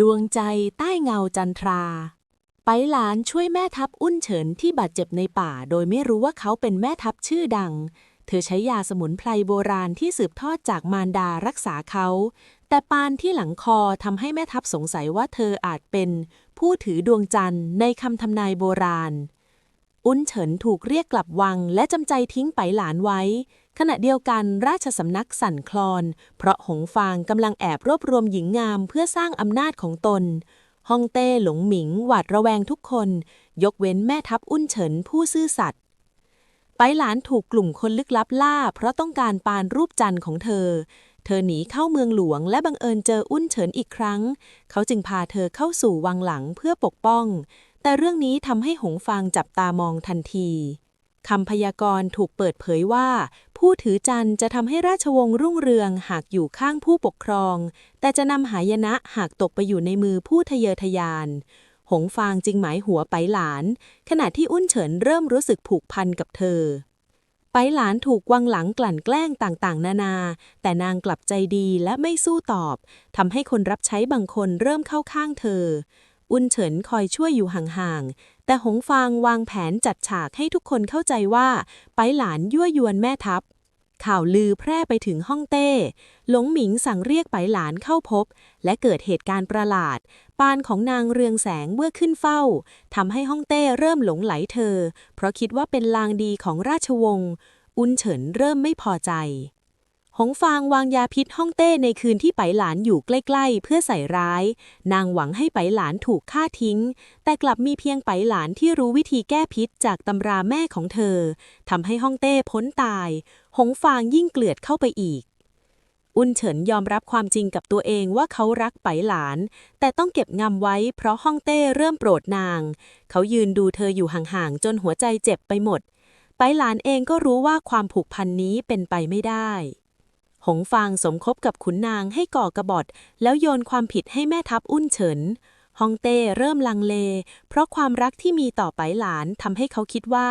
ดวงใจใต้เงาจันทรา ไปหลานช่วยแม่ทัพอุ้นเฉินที่บาดเจ็บในป่า โดยไม่รู้ว่าเขาเป็นแม่ทัพชื่อดัง เธอใช้ยาสมุนไพรโบราณที่สืบทอดจากมารดารักษาเขา แต่ปานที่หลังคอทำให้แม่ทัพสงสัยว่าเธออาจเป็น ผู้ถือดวงจันทร์ในคำทำนายโบราณ อุ้นเฉินถูกเรียกกลับวังและจำใจทิ้งไปหลานไว้ ขณะเดียวกันราชสำนักสั่นคลอน เพราะหงฟางกำลังแอบรวบรวมหญิงงามเพื่อสร้างอำนาจของตนฮ่องเต้หลงหมิงหวาดระแวงทุกคน ยกเว้นแม่ทัพอุ้นเฉินผู้ซื่อสัตย์ไปหลานถูกกลุ่มคนลึกลับล่า เพราะต้องการปานรูปจันทร์ของเธอ เธอหนีเข้าเมืองหลวงและบังเอิญเจออุ้นเฉินอีกครั้ง เขาจึงพาเธอเข้าสู่วังหลังเพื่อปกป้อง แต่เรื่องนี้ทำให้หงฟางจับตามองทันทีคำพยากรณ์ถูกเปิดเผยว่า ผู้ถือจันจะทำให้ราชวงศ์รุ่งเรืองหากอยู่ข้างผู้ปกครอง แต่จะนำหายนะหากตกไปอยู่ในมือผู้ทะเยอทะยาน หงฟางจึงหมายหัวไปหลาน ขณะที่อุ้นเฉินเริ่มรู้สึกผูกพันกับเธอ ไปหลานถูกวังหลังกลั่นแกล้งต่างๆ นานา แต่นางกลับใจดีและไม่สู้ตอบทำให้คนรับใช้บางคนเริ่มเข้าข้างเธอ อุ้นเฉินคอยช่วยอยู่ห่างๆ แต่หงฟางวางแผนจัดฉากให้ทุกคนเข้าใจว่า ไปหลานยั่วยวนแม่ทัพ ข่าวลือแพร่ไปถึงฮ่องเต้ หลงหมิงสั่งเรียกไปหลานเข้าพบ และเกิดเหตุการณ์ประหลาด ปานของนางเรืองแสงเมื่อขึ้นเฝ้าทำให้ฮ่องเต้เริ่มหลงไหลเธอ เพราะคิดว่าเป็นลางดีของราชวงศ์ อุนเฉินเริ่มไม่พอใจ หงฟางวางยาพิษฮ่องเต้ในคืนที่ไปหลานอยู่ใกล้ๆ เพื่อใส่ร้าย นางหวังให้ไปหลานถูกฆ่าทิ้ง แต่กลับมีเพียงไปหลานที่รู้วิธีแก้พิษจากตำราแม่ของเธอทำให้ฮ่องเต้พ้นตาย หงฟางยิ่งเกลียดเข้าไปอีก อุนเฉินยอมรับความจริงกับตัวเองว่าเขารักไปหลาน แต่ต้องเก็บงำไว้เพราะฮ่องเต้เริ่มโปรดนาง เขายืนดูเธออยู่ห่างๆจนหัวใจเจ็บไปหมด ไปหลานเองก็รู้ว่าความผูกพันนี้เป็นไปไม่ได้ หงฟางสมคบกับขุนนางให้ก่อกระบฏแล้วโยนความผิดให้แม่ทัพอุ้นเฉินฮองเต้เริ่มลังเล เพราะความรักที่มีต่อไปหลานทำให้เขาคิดว่า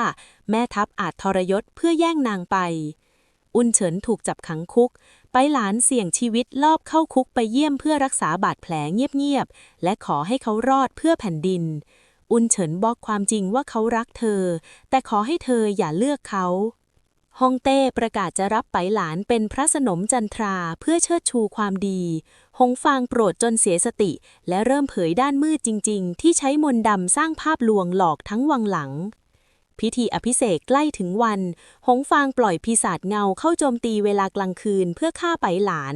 แม่ทัพอาจทรยศเพื่อแย่งนางไป อุนเฉินถูกจับขังคุก ไปหลานเสี่ยงชีวิตลอบเข้าคุกไปเยี่ยมเพื่อรักษาบาดแผลเงียบๆ และขอให้เขารอดเพื่อแผ่นดิน อุนเฉินบอกความจริงว่าเขารักเธอ แต่ขอให้เธออย่าเลือกเขา ฮ่องเต้ประกาศจะรับไปหลานเป็นพระสนมจันทราเพื่อเชิดชูความดี หงฟางโปรดจนเสียสติ และเริ่มเผยด้านมืดจริง ๆ ที่ใช้มนต์ดำสร้างภาพลวงหลอกทั้งวังหลัง พิธีอภิเษกใกล้ถึงวัน หงฟางปล่อยปีศาจเงาเข้าโจมตีเวลากลางคืนเพื่อฆ่าไปหลาน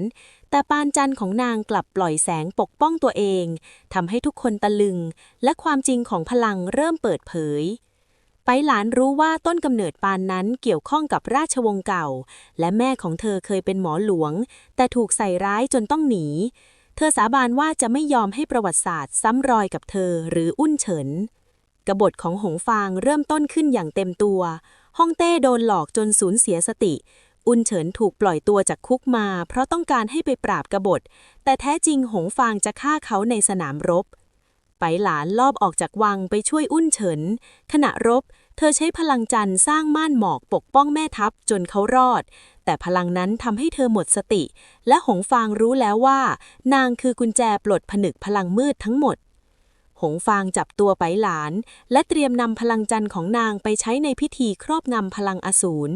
แต่ปานจันของนางกลับปล่อยแสงปกป้องตัวเองทำให้ทุกคนตะลึง และความจริงของพลังเริ่มเปิดเผย ไปหลานรู้ว่าต้นกำเนิดปานนั้นเกี่ยวข้องกับราชวงศ์เก่า และแม่ของเธอเคยเป็นหมอหลวง แต่ถูกใส่ร้ายจนต้องหนี เธอสาบานว่าจะไม่ยอมให้ประวัติศาสตร์ซ้ำรอยกับเธอหรืออุ้นเฉินกบฏของหงฟางเริ่มต้นขึ้นอย่างเต็มตัวฮ่องเต้โดนหลอกจนสูญเสียสติ อุนเฉินถูกปล่อยตัวจากคุกมา เพราะต้องการให้ไปปราบกบฏ แต่แท้จริงหงฟางจะฆ่าเขาในสนามรบ ไปหลานลอบออกจากวังไปช่วยอุ้นเฉิน ขณะรบ เธอใช้พลังจันทร์สร้างม่านหมอกปกป้องแม่ทัพจนเขารอด แต่พลังนั้นทำให้เธอหมดสติ และหงฟางรู้แล้วว่า นางคือกุญแจปลดผนึกพลังมืดทั้งหมด หงฟางจับตัวไปหลาน และเตรียมนำพลังจันทร์ของนางไปใช้ในพิธีครอบงำพลังอสูร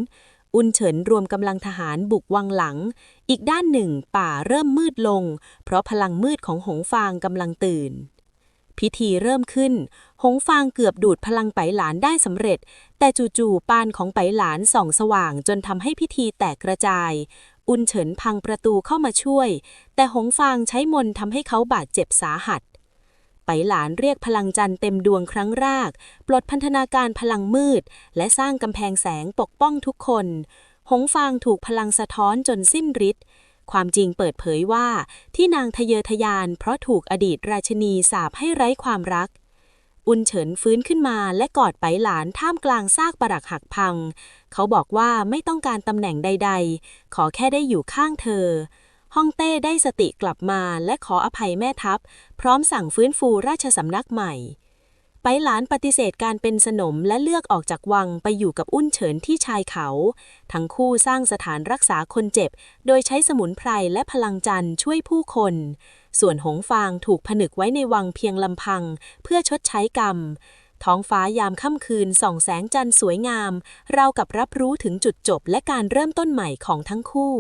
อุนเฉินรวมกำลังทหารบุกวังหลัง อีกด้านหนึ่งป่าเริ่มมืดลง เพราะพลังมืดของหงฟางกำลังตื่น พิธีเริ่มขึ้น หงฟางเกือบดูดพลังไปหลานได้สำเร็จ แต่จู่ๆปานของไปหลานส่องสว่างจนทำให้พิธีแตกกระจาย อุนเฉินพังประตูเข้ามาช่วย แต่หงฟางใช้มนทำให้เขาบาดเจ็บสาหัสไปหลานเรียกพลังจันทร์เต็มดวงครั้งแรก ปลดพันธนาการพลังมืด และสร้างกำแพงแสงปกป้องทุกคน หงฟางถูกพลังสะท้อนจนสิ้นฤทธิ์ ความจริงเปิดเผยว่าที่นางทะเยอทะยานเพราะถูกอดีตราชินีสาปให้ไร้ความรัก อุนเฉินฟื้นขึ้นมาและกอดไปหลานท่ามกลางซากปรักหักพัง เขาบอกว่าไม่ต้องการตำแหน่งใด ๆ ขอแค่ได้อยู่ข้างเธอฮ่องเต้ได้สติกลับมาและขออภัยแม่ทัพ พร้อมสั่งฟื้นฟูราชสำนักใหม่ ไปหลานปฏิเสธการเป็นสนมและเลือกออกจากวังไปอยู่กับอุ้นเฉินที่ชายเขา ทั้งคู่สร้างสถานรักษาคนเจ็บ โดยใช้สมุนไพรและพลังจันทร์ช่วยผู้คน ส่วนหงฟางถูกผนึกไว้ในวังเพียงลำพัง เพื่อชดใช้กรรม ท้องฟ้ายามค่ำคืนส่องแสงจันทร์สวยงาม เรากับรับรู้ถึงจุดจบและการเริ่มต้นใหม่ของทั้งคู่